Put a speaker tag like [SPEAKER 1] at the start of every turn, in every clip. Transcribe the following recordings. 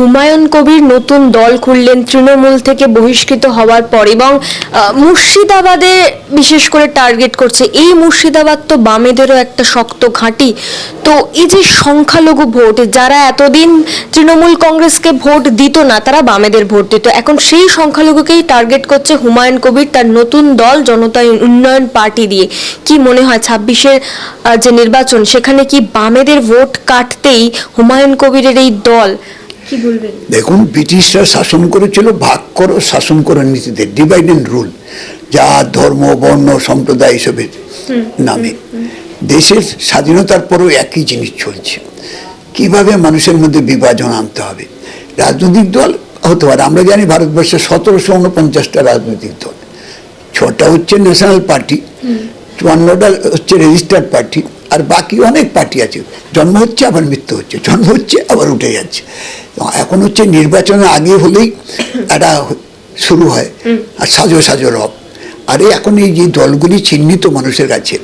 [SPEAKER 1] হুমায়ুন কবির নতুন দল খুললেন তৃণমূল থেকে বহিষ্কৃত হওয়ার পর এবং মুর্শিদাবাদে বিশেষ করে টার্গেট করছে। এই মুর্শিদাবাদ তো বামেদেরও একটা শক্ত ঘাঁটি। তো এই যে সংখ্যালঘু ভোট, যারা এতদিন তৃণমূল কংগ্রেসকে ভোট দিত না, তারা বামেদের ভোট দিত। এখন সেই সংখ্যালঘুকেই টার্গেট করছে হুমায়ুন কবির তার নতুন দল, জনতা উন্নয়ন পার্টি দিয়ে। কি মনে হয় ছাব্বিশের যে নির্বাচন, সেখানে কি বামেদের ভোট কাটতেই হুমায়ুন কবিরের এই দল কি বলবেন?
[SPEAKER 2] দেখুন ব্রিটিশরা শাসন করেছিল ভাগ করো শাসন করো নীতিতে ডিভাইড অ্যান্ড রুল যা ধর্ম বর্ণ সম্প্রদায় এসবের নামে। দেশের স্বাধীনতার পরেও একই জিনিস চলছে। কীভাবে মানুষের মধ্যে বিভাজন আনতে হবে? রাজনৈতিক দল হতে পারে আমরা জানি ভারতবর্ষে সতেরোশো উনপঞ্চাশটা রাজনৈতিক দল। ছটা হচ্ছে ন্যাশনাল পার্টি চুয়ান্নটা হচ্ছে রেজিস্টার্ড পার্টি আর বাকি অনেক পার্টি আছে। জন্ম হচ্ছে আবার মৃত্যু হচ্ছে। জন্ম হচ্ছে আবার উঠে যাচ্ছে। এখন হচ্ছে নির্বাচনের আগে হলেই একটা শুরু হয়। আর সাজো সাজো রব। আর এখন এই যে দলগুলি চিহ্নিত মানুষের কাছে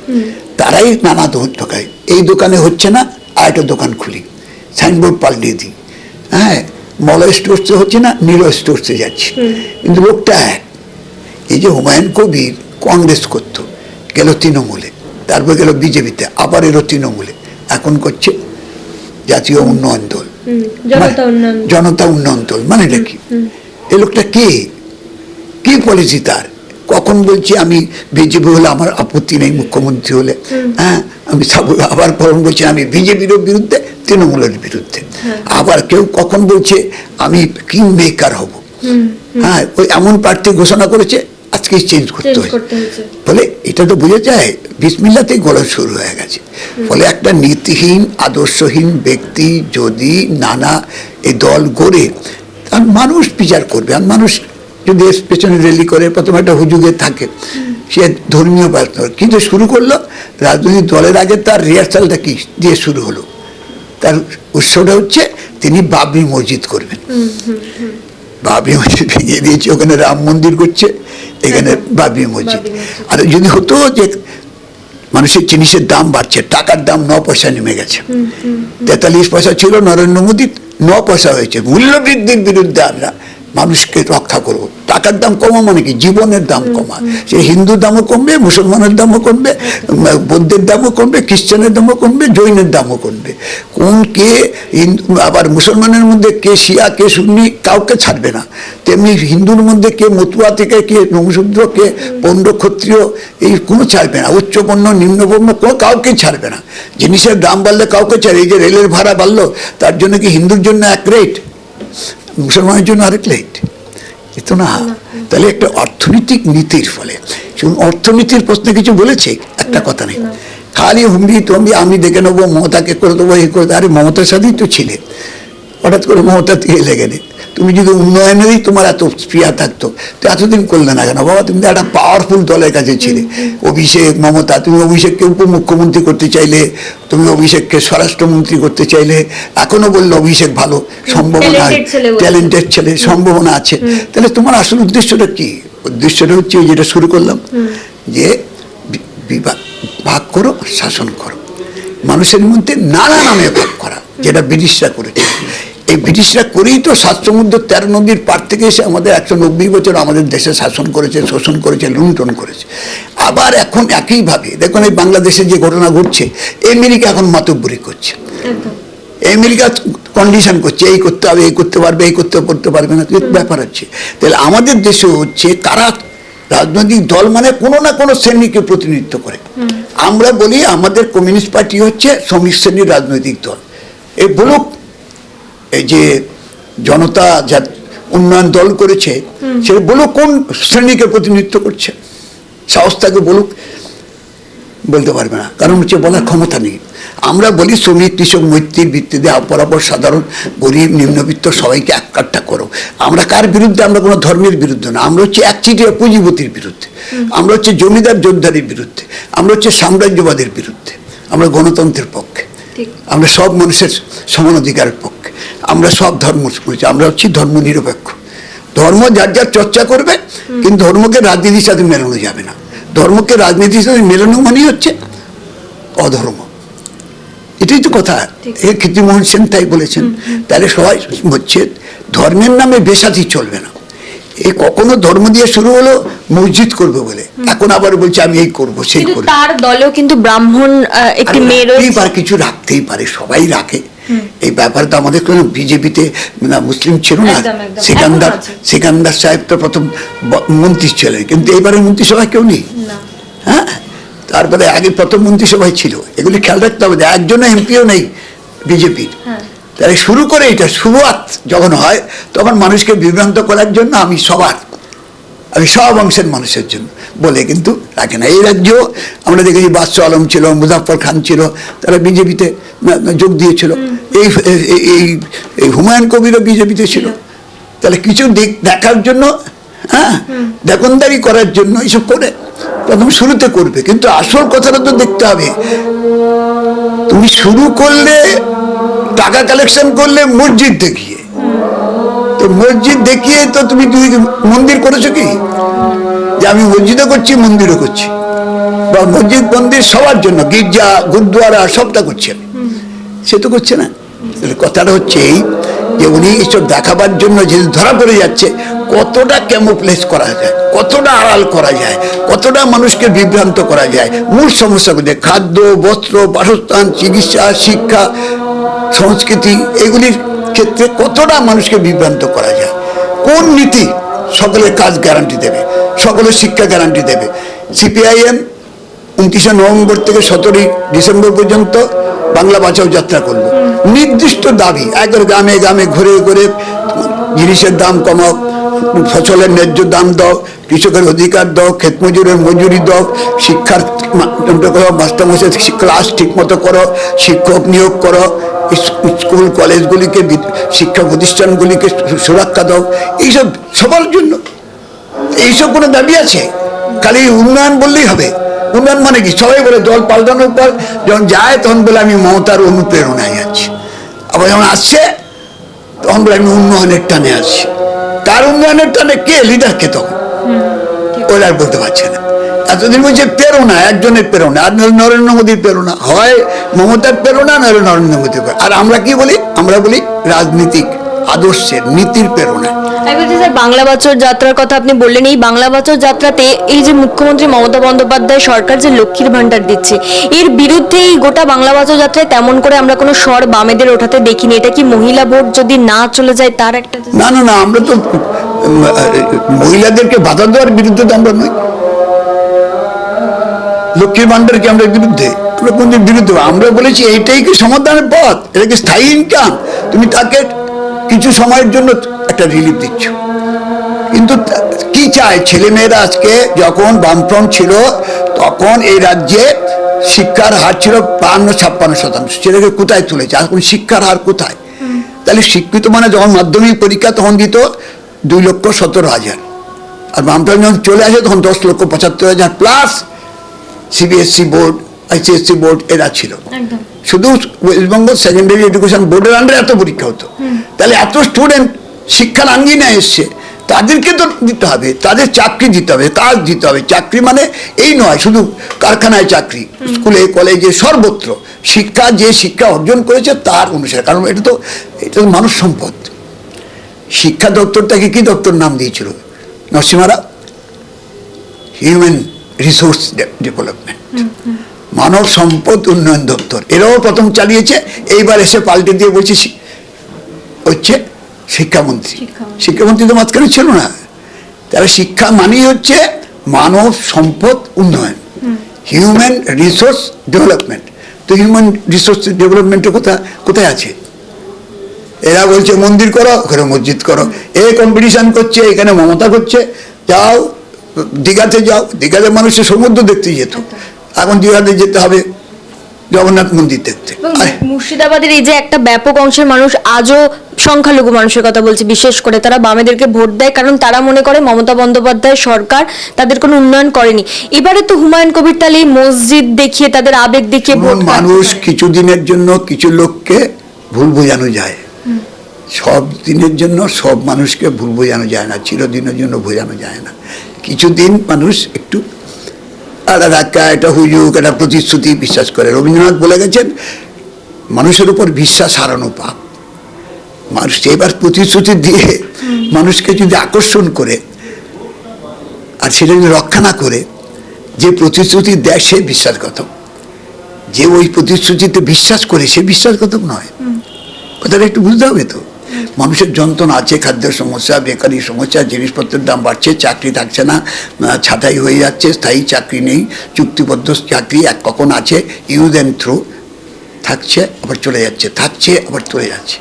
[SPEAKER 2] তারাই নানা ঠকায়। এই দোকানে হচ্ছে না আর একটা দোকান খুলি। সাইনবোর্ড পাল্টিয়ে দিই। হ্যাঁ মলয় স্টোর্সে হচ্ছে না নীলয় স্টোর্সে যাচ্ছে। কিন্তু লোকটা এক। এই যে হুমায়ুন কবির কংগ্রেস করতো গেল তৃণমূলে। তারপর গেল বিজেপিতে আবার এলো তৃণমূলে। এখন করছে জাতীয় উন্নয়ন দল।
[SPEAKER 1] জনতা উন্নয়ন
[SPEAKER 2] মানে- দল মানে কি? এই লোকটা কে? কি পলিসি তার? কখন বলছি আমি বিজেপি হলে আমার আপত্তি নেই মুখ্যমন্ত্রী হলে? হ্যাঁ আমি আবার কখন বলছি আমি বিজেপির বিরুদ্ধে তৃণমূলের বিরুদ্ধে। আবার কেউ কখন বলছে আমি কিং মেকার হব হ্যাঁ ওই এমন প্রার্থী ঘোষণা করেছে আজকে চেঞ্জ করতে হয়? ফলে এটা তো বোঝা যায় বিসমিল্লাতেই গলা শুরু হয়ে গেছে। ফলে একটা নীতিহীন আদর্শহীন ব্যক্তি যদি নানা এই দল গড়ে তার মানুষ বিচার করবে। আর মানুষ যদি পেছনে র্যালি করে প্রথমে একটা হুজুগে থাকে সে ধর্মীয় ব্যস্ত কিন্তু শুরু করল রাজনৈতিক দলের আগে তার রিহার্সালটা কি দিয়ে শুরু হলো? তার উৎসটা হচ্ছে তিনি বাবরি মসজিদ করবেন। বাবরি মসজিদ ভেঙে দিয়েছে ওখানে রাম মন্দির করছে। এখানে বাবি মসজিদ।
[SPEAKER 1] বাবরি মসজিদ।
[SPEAKER 2] আর যদি হতো যে মানুষের জিনিসের দাম বাড়ছে টাকার দাম ন পয়সা নেমে গেছে। তেতাল্লিশ পয়সা ছিল নরেন্দ্র মোদী ন পয়সা হয়েছে। মূল্য বৃদ্ধির বিরুদ্ধে আমরা মানুষকে রক্ষা করব। টাকার দাম কমা মানে কি? জীবনের দাম কমা। সে হিন্দুর দামও কমবে, মুসলমানের দামও কমবে, বৌদ্ধের দামও কমবে, খ্রিস্টানের দামও কমবে, জৈনের দামও কমবে। কোন কে আবার মুসলমানের মধ্যে কে শিয়া, কে সুন্নি, কাউকে ছাড়বে না। তেমনি হিন্দুর মধ্যে কে মতুয়া থেকে কে নমশূদ্র, কে পণ্ড ক্ষত্রিয়, এই কোনো ছাড়বে না। উচ্চপণ্য নিম্নপণ্য কোনো কাউকে ছাড়বে না। জিনিসের দাম বাড়লে কাউকে ছাড়ে। এই যে রেলের ভাড়া বাড়লো, তার জন্য কি হিন্দুর জন্য এক রেট মুসলমানের জন্য আরেক লাইট এ তো না। তাহলে একটা অর্থনৈতিক নীতির ফলে। অর্থনীতির প্রশ্নে কিছু বলেছে? একটা কথা নেই। খালি হুমড়ি তুমি আমি দেখে নেব মমতাকে করে দেবো এই করে দেবো। আরে মমতার সাথেই তো ছিলে। হঠাৎ করে মমতা থেকে লেগে নেই। তুমি যদি উন্নয়নেরই তোমার এত স্প্রিয়া থাকতো তো এতদিন করলে না কেন? বাবা তুমি একটা পাওয়ারফুল দলের কাছে ছিলে। অভিষেক মমতা তুমি অভিষেককে উপমুখ্যমন্ত্রী করতে চাইলে তুমি অভিষেককে স্বরাষ্ট্রমন্ত্রী করতে চাইলে এখনও বললে অভিষেক ভালো সম্ভাবনা। ট্যালেন্টেড ছেলে সম্ভাবনা আছে। তাহলে তোমার আসল উদ্দেশ্যটা কি? উদ্দেশ্যটা হচ্ছে ওই যেটা শুরু করলাম যে বিভাগ ভাগ করো শাসন করো। মানুষের মধ্যে নানা নামে ভাগ করা যেটা ব্রিটিশরা করেছে। এই ব্রিটিশরা করেই তো সাত সমুদ্র তেরো নদীর পার থেকে এসে আমাদের একশো নব্বই বছর আমাদের দেশে শাসন করেছে শোষণ করেছে লুণ্ঠন করেছে। আবার এখন একইভাবে দেখুন এই বাংলাদেশে যে ঘটনা ঘটছে আমেরিকা এখন মাতব্বরি করছে। আমেরিকা কন্ডিশন করছে এই করতে হবে এই করতে পারবে এই করতে করতে পারবে না ব্যাপার হচ্ছে। তাহলে আমাদের দেশে হচ্ছে কারা রাজনৈতিক দল মানে কোনো না কোনো শ্রেণীকে প্রতিনিধিত্ব করে। আমরা বলি আমাদের কমিউনিস্ট পার্টি হচ্ছে শ্রমিক শ্রেণির রাজনৈতিক দল। এই বলুক এই যে জনতা যা উন্নয়ন দল করেছে সে বলুক কোন শ্রেণীকে প্রতিনিধিত্ব করছে সাহস থাকে বলুক বলতে পারবে না। কারণ হচ্ছে বলার ক্ষমতা নেই। আমরা বলি শ্রমিক কৃষক মৈত্রীর ভিত্তিতে অপরাপর সাধারণ গরিব নিম্নবিত্ত সবাইকে এক কাট্টা করো। আমরা কার বিরুদ্ধে? আমরা কোনো ধর্মের বিরুদ্ধে না। আমরা হচ্ছে একচিটিয়া পুঁজিপতির বিরুদ্ধে। আমরা হচ্ছে জমিদার যোদ্ধারের বিরুদ্ধে। আমরা হচ্ছে সাম্রাজ্যবাদের বিরুদ্ধে। আমরা গণতন্ত্রের পক্ষে। আমরা সব মানুষের সমান অধিকারের পক্ষে। আমরা সব ধর্ম করেছি আমরা হচ্ছি ধর্ম নিরপেক্ষ ধর্ম যার যার চর্চা করবে কিন্তু ধর্মকে রাজনীতির সাথে মেলানো যাবে না। ধর্মকে রাজনীতির সাথে মেলানো মানেই হচ্ছে অধর্ম। এটাই তো কথা। এ কীর্তিমোহন সেন তাই বলেছেন। তাহলে সবাই হচ্ছে ধর্মের নামে বেসাতি চলবে না। এ কখনো ধর্ম দিয়ে শুরু হলো মসজিদ করবে বলে। এখন আবার বলছে আমি এই করব সেই করব।
[SPEAKER 1] তার দলেও কিন্তু ব্রাহ্মণ একটি
[SPEAKER 2] আর
[SPEAKER 1] মেয়ে
[SPEAKER 2] রাখতেই কিছু রাখতেই পারে সবাই রাখে। এই ব্যাপারটা আমাদের কোনো বিজেপিতে মুসলিম ছিল না। সিকান্দার সিকান্দার সাহেব তো প্রথম মন্ত্রী ছিলেন কিন্তু এবারে মন্ত্রিসভায় কেউ নেই। হ্যাঁ? তারপরে আগে প্রথম মন্ত্রিসভায় ছিল। এগুলি খেয়াল রাখতে হবে একজনও এমপিও নেই বিজেপির।
[SPEAKER 1] হ্যাঁ।
[SPEAKER 2] তাই শুরু করে এটা শুরুয়াত যখন হয় তখন মানুষকে বিভ্রান্ত করার জন্য আমি সবার আমি সব অংশের মানুষের জন্য বলে কিন্তু রাখে না। এই রাজ্য আমরা দেখেছি বাদশা আলম ছিল মুজাফর খান ছিল তারা বিজেপিতে যোগ দিয়েছিল। এই এই- হুমায়ুন কবিরও বিজেপিতে ছিল। তাহলে কিছু দিক- দেখার জন্য হ্যাঁ? দেখনদারি করার জন্য এইসব করে প্রথম শুরুতে করবে কিন্তু আসল কথাটা তো দেখতে হবে। তুমি শুরু করলে টাকা কালেকশন করলে মসজিদ দেখিয়ে। তো মসজিদ দেখিয়ে তো তুমি তুমি মন্দির করেছ কি? যে আমি মসজিদও করছি মন্দিরও করছি। বা মসজিদ মন্দির সবার জন্য গির্জা গুরুদ্বারা সবটা করছে আমি। সে তো করছে না। কথাটা হচ্ছে এই যে উনি এসব দেখাবার জন্য যে ধরা পড়ে যাচ্ছে, কতটা ক্যামোপ্লেস করা যায়, কতটা আড়াল করা যায়, কতটা মানুষকে বিভ্রান্ত করা যায়, মূল সমস্যাগুলো খাদ্য, বস্ত্র, বাসস্থান, চিকিৎসা, শিক্ষা, সংস্কৃতি, এগুলির ক্ষেত্রে কতটা মানুষকে বিভ্রান্ত করা যায়? কোন নীতি সকলের কাজ গ্যারান্টি দেবে, সকলের শিক্ষা গ্যারান্টি দেবে? সিপিআইএম উনত্রিশে নভেম্বর থেকে সতেরোই ডিসেম্বর পর্যন্ত বাংলা বাঁচাও যাত্রা করল। নির্দিষ্ট দাবি, একবার গ্রামে গ্রামে ঘুরে ঘুরে জিনিসের দাম কমাও, ফসলের ন্যায্য দাম দাও, কৃষকের অধিকার দাও, ক্ষেত মজুরের মজুরি দাও, শিক্ষার করো মাস্টারমশাই ক্লাস ঠিক মতো করো, শিক্ষক নিয়োগ করো স্কুল, কলেজগুলিকে শিক্ষা প্রতিষ্ঠানগুলিকে সুরক্ষা দাও, এইসব সবার জন্য। এইসব কোনো দাবি আছে? খালি উন্নয়ন বললেই হবে। উন্নয়ন মানে কি? সবাই বলে দল পাল্টানোর পর যখন যায় তখন বলে আমি মমতার অনুপ্রেরণায় আছি। আবার যখন আসছে তখন বলে আমি উন্নয়নের টানে আছি। কার উন্নয়নের টানে কে? লিডারকে তখন? ওরা আর বলতে পারছে না। এতদিন বলছে প্রেরণা একজনের প্রেরণা। আর নরেন্দ্র- নরেন্দ্র মোদীর প্রেরণা হয় মমতার প্রেরণা নয় নরেন্দ্র মোদীর আর আমরা কি বলি? আমরা বলি রাজনীতিক আদর্শের নীতির প্রেরণা
[SPEAKER 1] আমি বাংলা বছর যাত্রার কথা আপনি বললেন। এই বাংলা বছর যাত্রাতে এই যে মুখ্যমন্ত্রী মমতা বন্দ্যোপাধ্যায় সরকার যে লক্ষ্মীর ভান্ডার দিচ্ছে, এর বিরুদ্ধে এই গোটা বাংলা বছর যাত্রায় তেমন করে আমরা কোনো স্বর বামেদের ওঠাতে দেখিনি। এটা কি মহিলা ভোট যদি না চলে যায়, তার একটা
[SPEAKER 2] না না না, আমরা তো মহিলাদেরকে বাধা দেওয়ার বিরুদ্ধে তো আমরা নই। লক্ষ্মীর ভান্ডারকে আমরা বিরুদ্ধে? আমরা কোনদিন বিরুদ্ধে আমরা বলেছি এইটাই কি সমাধানের পথ, এটা কি স্থায়ী ইনকাম তুমি তাকে কিছু সময়ের জন্য একটা রিলিফ দিচ্ছ। কিন্তু কি চায়? ছেলে মেয়েরা আজকে যখন বামফ্রন্ট ছিল তখন এই রাজ্যে শিক্ষার হার ছিল বান্ন ছাপ্পান্ন শতাংশ। সেটাকে কোথায় তুলেছে? এখন শিক্ষার হার কোথায়? তাহলে শিক্ষিত মানে যখন মাধ্যমিক পরীক্ষা তখন দিত দুই লক্ষ সতেরো হাজার। আর বামফ্রন্ট যখন চলে আসে তখন দশ লক্ষ পঁচাত্তর হাজার plus CBSE board ICSE board এরা ছিল। শুধু ওয়েস্টবেঙ্গল সেকেন্ডারি এডুকেশন বোর্ডের আন্ডারে এত পরীক্ষা হতো। তাহলে এত স্টুডেন্ট শিক্ষার আঙ্গিনায় এসছে। তাদেরকে তো দিতে হবে তাদের চাকরি দিতে হবে কাজ দিতে হবে। চাকরি মানে এই নয় শুধু কারখানায় চাকরি স্কুলে কলেজে সর্বত্র। শিক্ষা যে শিক্ষা অর্জন করেছে তার অনুসারে কারণ এটা তো এটা তো মানুষ সম্পদ। শিক্ষা দপ্তরটাকে কি দপ্তর নাম দিয়েছিল? নরসিংহারা? হিউম্যান রিসোর্স ডেভেলপমেন্ট মানব সম্পদ উন্নয়ন দপ্তর। এরাও প্রথম চালিয়েছে এইবার এসে পাল্টে দিয়ে বলছে হচ্ছে শিক্ষামন্ত্রী।
[SPEAKER 1] শিক্ষামন্ত্রী।
[SPEAKER 2] তো মাঝখানে ছিল না। তাহলে শিক্ষা মানেই হচ্ছে মানব সম্পদ উন্নয়ন। হিউম্যান রিসোর্স ডেভেলপমেন্ট তো হিউম্যান রিসোর্স ডেভেলপমেন্টে কোথায় কোথায় আছে? এরা বলছে মন্দির করো ওখানে মসজিদ করো। এ কম্পিটিশন করছে এখানে মমতা করছে। যাও দীঘাতে যাও। দীঘাতে মানুষের সমুদ্র দেখতে যেত। এখন দীঘাতে যেতে হবে। জগন্নাথ মন্দির দেখতে
[SPEAKER 1] মুর্শিদাবাদের এই যে একটা ব্যাপক অংশের মানুষ আজও সংখ্যালঘু মানুষের কথা বলছি বিশেষ করে তারা বামেদেরকে ভোট দেয় কারণ তারা মনে করে মমতা বন্দ্যোপাধ্যায় সরকার তাদের কোনো উন্নয়ন করেনি। এবারে তো হুমায়ুন কবির তাহলে মসজিদ দেখিয়ে তাদের আবেগ দেখিয়ে ভোট
[SPEAKER 2] মানুষ
[SPEAKER 1] চায়।
[SPEAKER 2] কিছু দিনের জন্য কিছু লোককে ভুল বোঝানো যায়। সব দিনের জন্য সব মানুষকে ভুল বোঝানো যায় না চিরদিনের জন্য বোঝানো যায় না। কিছুদিন মানুষ একটু একটা ধাক্কা একটা হুজুক একটা প্রতিশ্রুতি বিশ্বাস করে। রবীন্দ্রনাথ বলে গেছেন মানুষের উপর বিশ্বাস হারানো পাপ। মানুষ এবার প্রতিশ্রুতি দিয়ে মানুষকে যদি আকর্ষণ করে আর সেটা যদি রক্ষা না করে যে প্রতিশ্রুতি দেয় সে বিশ্বাসঘাতক। যে ওই প্রতিশ্রুতিতে বিশ্বাস করে সে বিশ্বাসঘাতক নয়। কথাটা একটু বুঝতে হবে তো? মানুষের যন্ত্রণা আছে খাদ্যের সমস্যা বেকারি সমস্যা জিনিসপত্রের দাম বাড়ছে চাকরি থাকছে না ছাঁটাই হয়ে যাচ্ছে স্থায়ী চাকরি নেই চুক্তিবদ্ধ চাকরি এক কখন আছে ইউজ অ্যান্ড থ্রু থাকছে আবার চলে যাচ্ছে থাকছে আবার চলে যাচ্ছে।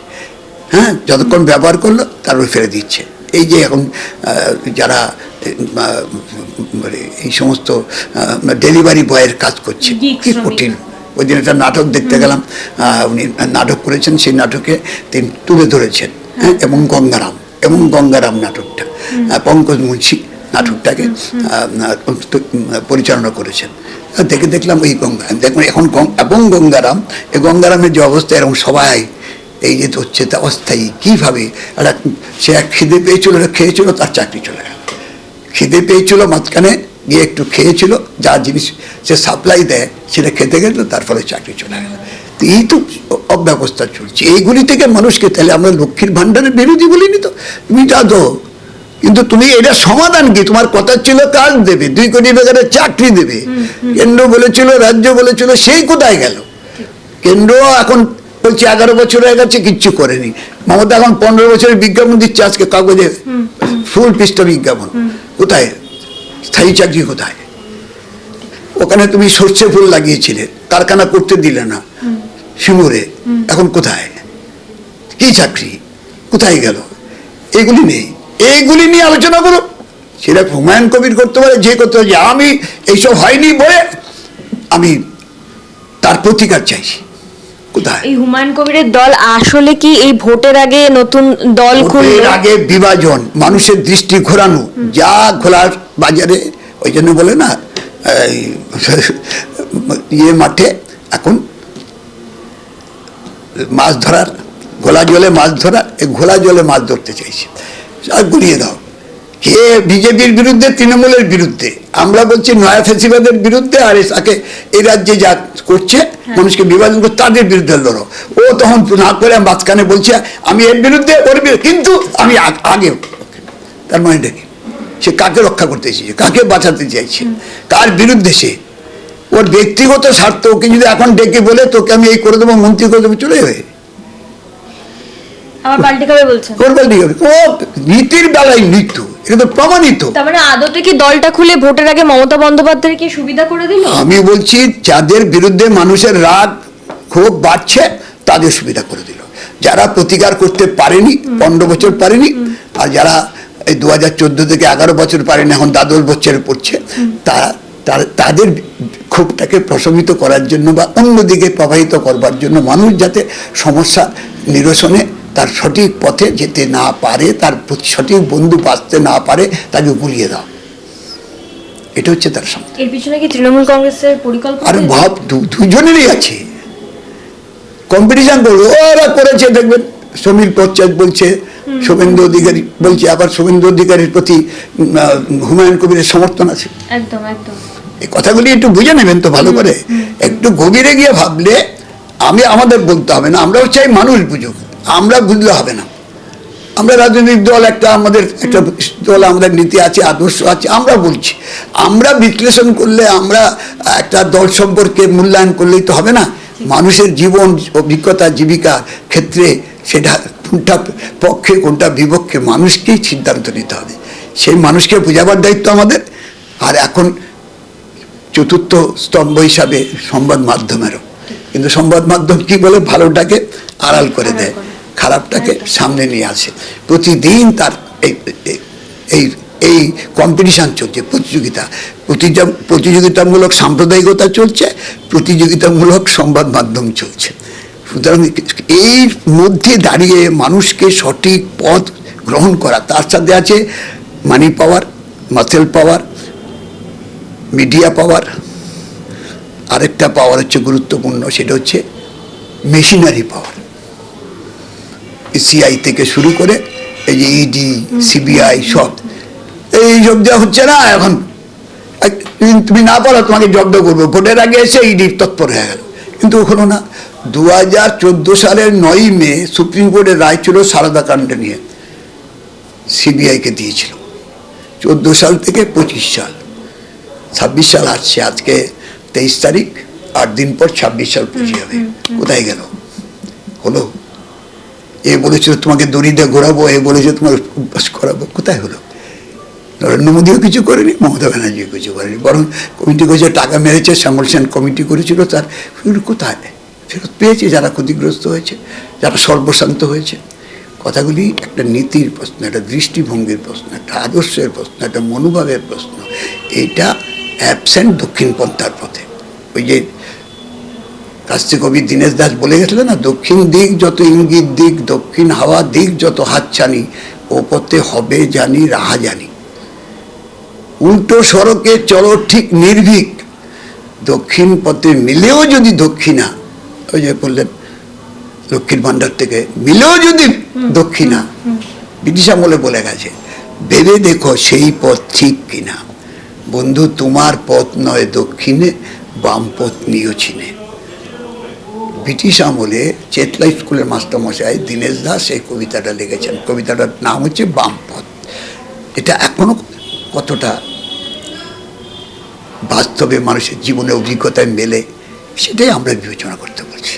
[SPEAKER 2] হ্যাঁ যতক্ষণ ব্যবহার করল তারপর ফেলে দিচ্ছে। এই যে এখন যারা মানে এই সমস্ত ডেলিভারি বয়ের কাজ করছে কি কঠিন। ওই দিন একটা নাটক দেখতে গেলাম। উনি নাটক করেছেন সেই নাটকে তিনি তুলে ধরেছেন হ্যাঁ। এবং গঙ্গারাম এবং গঙ্গারাম নাটকটা। পঙ্কজ মুন্সি নাটকটাকে পরিচালনা করেছেন। দেখে দেখলাম ওই গঙ্গা দেখুন এখন এবং গঙ্গারাম এই গঙ্গারামের যে অবস্থা এরকম সবাই এই যে হচ্ছে তা অস্থায়ী কীভাবে? একটা সে এক খিদে পেয়েছিল খেয়েছিল তার চাকরি চলে গেল। খিদে পেয়েছিল মাঝখানে গিয়ে একটু খেয়েছিল যা জিনিস সে সাপ্লাই দেয় সেটা খেতে গেল তার ফলে চাকরি চলে গেল। তো এই তো অব্যবস্থা চলছে। এইগুলি থেকে মানুষকে তাহলে আমরা লক্ষ্মীর ভাণ্ডারের বিরোধী বলিনি তো? তুমি যা দো কিন্তু তুমি এটা সমাধান কি? তোমার কথা ছিল কাজ দেবে দুই কোটি বেকারের চাকরি দেবে। কেন্দ্র বলেছিল রাজ্য বলেছিল সেই কোথায় গেল? কেন্দ্র এখন বলছে এগারো বছর হয়ে গেছে কিচ্ছু করেনি। মমতা এখন পনেরো বছরের বিজ্ঞাপন দিচ্ছে আজকে কাগজে ফুল পৃষ্ঠা বিজ্ঞাপন কোথায়? স্থায়ী চাকরি কোথায়? ওখানে তুমি সর্ষে ফুল লাগিয়েছিলে, কারখানা করতে দিলে না, শিমুরে, এখন কোথায়? কি চাকরি? কোথায় গেল? এগুলি নেই। এইগুলি নিয়ে আলোচনা করো। সেটা হুমায়ুন কবির করতে পারে, যে করতে পারে। আমি এইসব হয়নি বলে আমি তার প্রতিকার চাইছি। কোথায়?
[SPEAKER 1] এই হুমায়ুন কবিরের দল আসলে কি এই ভোটের আগে নতুন দল খুলবে?
[SPEAKER 2] আগে বিভাজন মানুষের দৃষ্টি ঘোরানো যা ঘোলার বাজারে ওই জন্য বলে না ইয়ে মাঠে এখন মাছ ধরার ঘোলা জলে মাছ ধরা এই ঘোলা জলে মাছ ধরতে চাইছে। আর গুলিয়ে দাও। কে বিজেপির বিরুদ্ধে তৃণমূলের বিরুদ্ধে। আমরা বলছি নয়া ফেসিবাদের বিরুদ্ধে আর তাকে এই রাজ্যে যা করছে মানুষকে বিভাজন করে তাদের বিরুদ্ধে লড়ো। ও তখন না করে মাঝখানে বলছে আমি এর বিরুদ্ধে ওর বিরুদ্ধে কিন্তু আমি আগে তার মানে দেখি সে কাকে রক্ষা করতে চাইছে? কাকে বাঁচাতে চাইছে? কার বিরুদ্ধে সে? ওর ব্যক্তিগত স্বার্থ ওকে যদি এখন ডেকে বলে তোকে আমি এই করে দেবো মন্ত্রী করে দেবো চলে যাবে।
[SPEAKER 1] পাল্টে খাবে
[SPEAKER 2] ওর ও নীতির বেলায় মৃত্যু। এটা প্রমাণিত।
[SPEAKER 1] তার মানে আদতে কি দলটা খুলে ভোটের আগে মমতা বন্দ্যোপাধ্যায়কে সুবিধা করে দিল?
[SPEAKER 2] আমি বলছি যাদের বিরুদ্ধে মানুষের রাগ ক্ষোভ বাড়ছে তাদের সুবিধা করে দিল। যারা প্রতিকার করতে পারেনি পনেরো বছর পারেনি আর যারা এই দু হাজার চোদ্দ থেকে এগারো বছর পারেনি এখন দ্বাদশ বছরে পড়ছে তারা তাদের ক্ষোভটাকে প্রশমিত করার জন্য বা অন্যদিকে প্রবাহিত করবার জন্য মানুষ যাতে সমস্যা নিরসনে তার সঠিক পথে যেতে না পারে তার সঠিক বন্ধু বাঁচতে না পারে তাকে গুলিয়ে দাও। এটা হচ্ছে তার সমস্যা
[SPEAKER 1] এর পিছনে কি তৃণমূল কংগ্রেসের পরিকল্পনা
[SPEAKER 2] আরে? ভাব দুজনেরই আছে। কম্পিটিশন করব ওরা করেছে দেখবেন সমীর পঞ্চায়েত বলছে শুভেন্দু অধিকারী বলছে আবার শুভেন্দু অধিকারীর প্রতি হুমায়ুন কবিরের সমর্থন আছে।
[SPEAKER 1] একদম একদম।
[SPEAKER 2] এই কথাগুলি একটু বুঝে নেবেন তো ভালো করে। একটু গভীরে গিয়ে ভাবলে আমি আমাদের বলতে হবে না আমরাও চাই মানুষ বুঝুক। আমরা বুঝলে হবে না। আমরা রাজনৈতিক দল একটা আমাদের একটা দল, আমাদের নীতি আছে, আদর্শ আছে, আমরা বলছি। আমরা বিশ্লেষণ করলে, আমরা একটা দল সম্পর্কে মূল্যায়ন করলেই তো হবে না। মানুষের জীবন, অভিজ্ঞতা জীবিকা ক্ষেত্রে সেটা কোনটা পক্ষে, কোনটা বিপক্ষে, মানুষকেই সিদ্ধান্ত নিতে হবে। সেই মানুষকে বোঝাবার দায়িত্ব আমাদের। আর এখন চতুর্থ স্তম্ভ হিসাবে সংবাদ মাধ্যমেরও। কিন্তু সংবাদ মাধ্যম কি বলে? ভালোটাকে আড়াল করে দেয়। খারাপটাকে সামনে নিয়ে আসে। প্রতিদিন তার এই, এই- এই কম্পিটিশান চলছে, প্রতিযোগিতা। প্রতিযোগিতামূলক সাম্প্রদায়িকতা চলছে, প্রতিযোগিতামূলক সংবাদ মাধ্যম চলছে। সুতরাং এই মধ্যে দাঁড়িয়ে মানুষকে সঠিক পথ গ্রহণ করা, তার সাথে আছে মানি পাওয়ার মাসেল পাওয়ার মিডিয়া পাওয়ার আরেকটা পাওয়ার হচ্ছে গুরুত্বপূর্ণ, সেটা হচ্ছে মেশিনারি পাওয়ার সিআই থেকে শুরু করে এই যে ইডি সিবিআই সব। এই সব যা হচ্ছে না এখন। তুমি না পারো তোমাকে জব্দ করব। ভোটের আগে এসে ইডি তৎপর হয়ে গেল। কিন্তু হলো না দু হাজার চোদ্দ সালের নয়ই মে সুপ্রিম কোর্টের রায় ছিল সারদা কাণ্ড নিয়ে সিবিআইকে দিয়েছিল। চোদ্দ সাল থেকে পঁচিশ সাল। ছাব্বিশ সাল আসছে আজকে তেইশ তারিখ আট দিন পর ছাব্বিশ সাল পৌঁছে যাবে কোথায় গেল? হলো এ বলেছিল, তোমাকে দড়িতে ঘোরাবো, এ বলেছে, তোমার অভ্যাস করাবো। কোথায় হলো? নরেন্দ্র মোদীও কিছু করেনি, মমতা ব্যানার্জিও কিছু করেনি। বরং কমিটি করেছে, টাকা মেরেছে সেন কমিটি করেছিল, তার কোথায়? ফেরত পেয়েছে যারা ক্ষতিগ্রস্ত হয়েছে, যারা সর্বশান্ত হয়েছে। কথাগুলি একটা নীতির প্রশ্ন, একটা দৃষ্টিভঙ্গির প্রশ্ন, একটা আদর্শের প্রশ্ন, একটা মনোভাবের প্রশ্ন। এটা অ্যাবসেন্ট দক্ষিণ পন্থার পথে। ওই যে কাস্তি কবি দীনেশ দাস বলে গেছিলেন না দক্ষিণ দিক যত ইঙ্গিত দিক দক্ষিণ হাওয়া দিক যত হাতছানি ও পথে হবে জানি রাহা জানি। উল্টো সড়কে চলো ঠিক নির্ভীক দক্ষিণ পথে মিলেও যদি দক্ষিণা ওই যে বললেন লক্ষ্মীর ভাণ্ডার থেকে মিলেও যদি দক্ষিণা ব্রিটিশ আমলে বলে গেছে ভেবে দেখো সেই পথ ঠিক কিনা। বন্ধু তোমার পথ নয় দক্ষিণে বাম পথ নিও চিনে ব্রিটিশ আমলে চেতলা স্কুলের মাস্টারমশাই দীনেশ দাস এই কবিতাটা লিখেছেন। কবিতাটার নাম হচ্ছে বামপথ। এটা এখনও কতটা বাস্তবে মানুষের জীবনে অভিজ্ঞতায় মেলে, সেটাই আমরা বিবেচনা করতে পারছি।